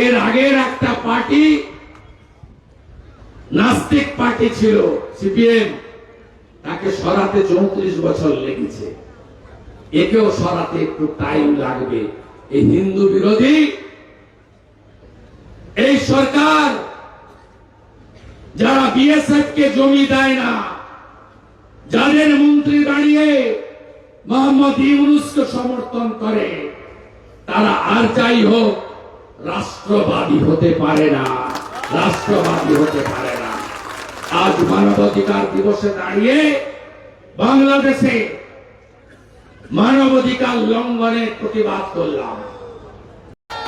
এর আগের একটা পার্টি নাস্তিক পার্টি ছিল, সিপিএম। তাকে সরাতে চৌত্রিশ বছর লেগেছে। একেও সরাতে একটু টাইম লাগবে। এই হিন্দু বিরোধী, এই সরকার যারা বিএসএফ কে জমি দেয় না, যাদের মন্ত্রী দাঁড়িয়ে মোহাম্মদ ইউনুসকে সমর্থন করে, তারা আর যাই হোক রাষ্ট্রবাদী হতে পারে না। রাষ্ট্রবাদী হতে পারে না। আজ মানবাধিকার দিবসে দাঁড়িয়ে বাংলাদেশে মানবাধিকার লঙ্ঘনের প্রতিবাদ করলাম।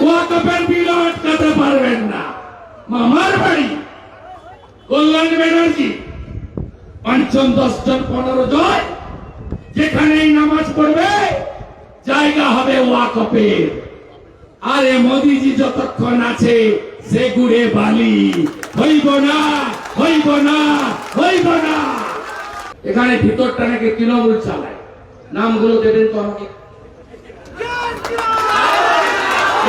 ওয়াকফের আটকাতে পারবেন না। মামার বাড়ি কল্যাণ ব্যানার্জি পঞ্চম দশ জন পনেরো জন যেখানেই নামাজ পড়বে, জায়গা হবে ওয়াকফের। আরে মোদিজি যতক্ষণ আছে, সে গুড়ে বালি। হইব না হইব না হইব না। এখানে ভিতরটা নাকি তৃণমূল চালায়। নামগুলো দেবেন তো আমাকে।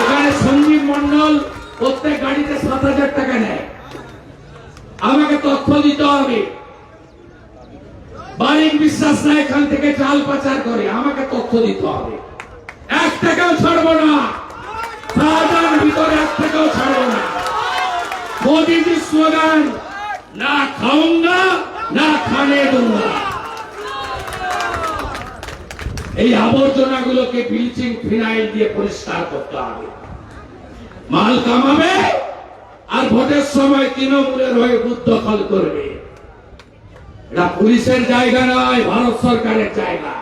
এখানে সঞ্জীব মন্ডল প্রত্যেক গাড়িতে সাত হাজার টাকা নেয়। আমাকে তথ্য দিতে হবে। বারিক বিশ্বাস না এখান থেকে চাল পাচার করে, আমাকে তথ্য দিতে হবে। এক টাকাও ছাড়বো না। মোদীজি স্লোগান, না খাউঙ্গা না খানে দুঙ্গা। এই আবর্জনাগুলোকে ব্লিচিং ফিনাইল দিয়ে পরিষ্কার করতে হবে। মাল কামাবে আর ভোটের সময় তৃণমূলের হয়ে বুথ দখল করবে। এটা পুলিশের জায়গা নয়, ভারত সরকারের জায়গা।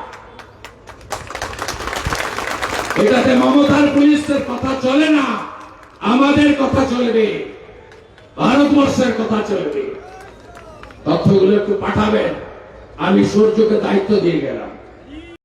এটাতে মমতার পুলিশের কথা চলে না, আমাদের কথা চলবে। ভারতবর্ষের কথা চলবে। তথ্যগুলো একটু পাঠাবেন। আমি সূর্যকে দায়িত্ব দিয়ে গেলাম।